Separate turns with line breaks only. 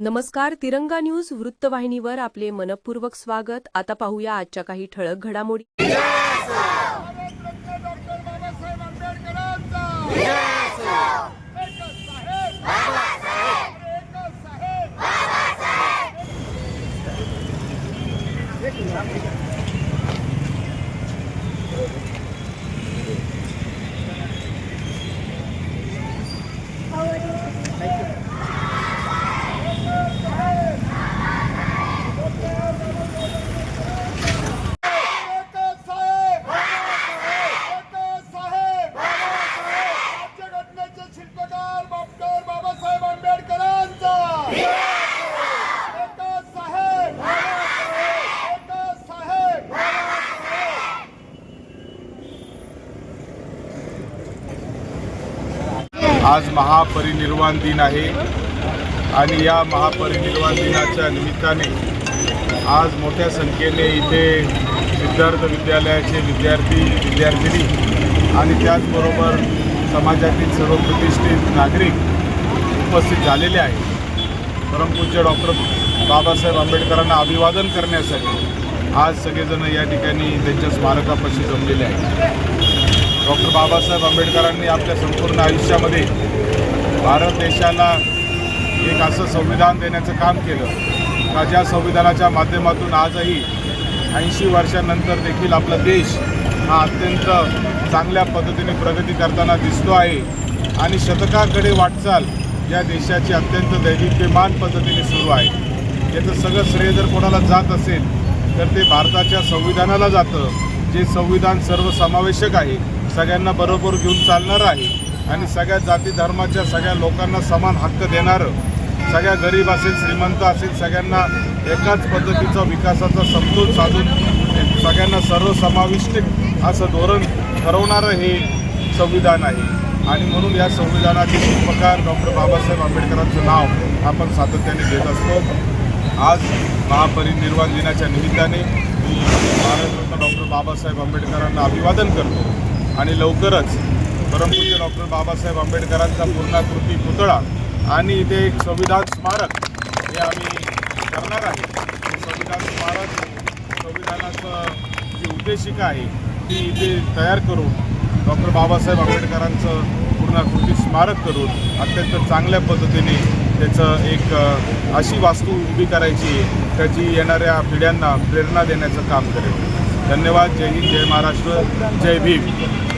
नमस्कार तिरंगा न्यूज वृत्तवाहिनीवर आपले मनपूर्वक स्वागत आता पाहूया आजच्या काही ठळक घडामोडी
Thank you बाबासाहेब आंबेडकरांचा एकच साहेब एकच साहेब एकच साहेब एकच साहेब राज्यघटनेचे शिल्पकार डॉक्टर बाबासाहेब आंबेडकरांचा एकच साहेब एकच साहेब
आज महापरिनिर्वाण दिन आहे आणि या महापरिनिर्वाण दिनाच्या निमित्ताने आज मोठ्या संख्येने इथे सिद्धार्थ विद्यालयाचे विद्यार्थी विद्यार्थिनी आणि त्याचबरोबर समाजातील सर्व प्रतिष्ठित नागरिक उपस्थित झालेले आहेत. परमपूज्य डॉक्टर बाबासाहेब आंबेडकरांना अभिवादन करण्यासाठी आज सगळेजण या ठिकाणी त्यांच्या स्मारकापाशी जमलेले आहेत. डॉक्टर बाबासाहेब आंबेडकरांनी आपल्या संपूर्ण आयुष्यामध्ये भारत देशाला एक असं संविधान देण्याचं काम केलं. का ज्या संविधानाच्या माध्यमातून आजही ऐंशी वर्षानंतर देखील आपला देश हा अत्यंत चांगल्या पद्धतीने प्रगती करताना दिसतो आहे आणि शतकाकडे वाटचाल या देशाची अत्यंत दैदिप्यमान पद्धतीने सुरू आहे. याचं सगळं श्रेय जर कोणाला जात असेल तर ते भारताच्या संविधानाला जातं. जे संविधान सर्वसमावेशक आहे सगळ्यांना बरोबर घेऊन चालणारं आहे आणि सगळ्या जाती धर्माच्या सगळ्या लोकांना समान हक्क देणारं सगळ्या गरीब असेल श्रीमंत असेल सगळ्यांना एकाच पद्धतीचा विकासाचा समतोल साधून सगळ्यांना सर्वसमाविष्ट असं धोरण ठरवणारं हे संविधान आहे. आणि म्हणून या संविधानाचे शिल्पकार डॉक्टर बाबासाहेब आंबेडकरांचं नाव आपण सातत्याने घेत असतो. आज महापरिनिर्वाण दिनाच्या निमित्ताने मी भारतरत्न डॉक्टर बाबासाहेब आंबेडकरांना अभिवादन करतो. आणि लवकरच परमपूज्य डॉक्टर बाबासाहेब आंबेडकरांचा पूर्णाकृती पुतळा आणि इथे एक संविधान स्मारक हे आम्ही करणार आहे. संविधान स्मारक संविधानाचं जी उद्देशिका आहे ती इथे तयार करून डॉक्टर बाबासाहेब आंबेडकरांचं पूर्णाकृती स्मारक करून अत्यंत चांगल्या पद्धतीने त्याचं एक अशी वास्तू उभी करायची आहे येणाऱ्या पिढ्यांना प्रेरणा देण्याचं काम करेल. धन्यवाद. जय हिंद जय महाराष्ट्र जय भीम.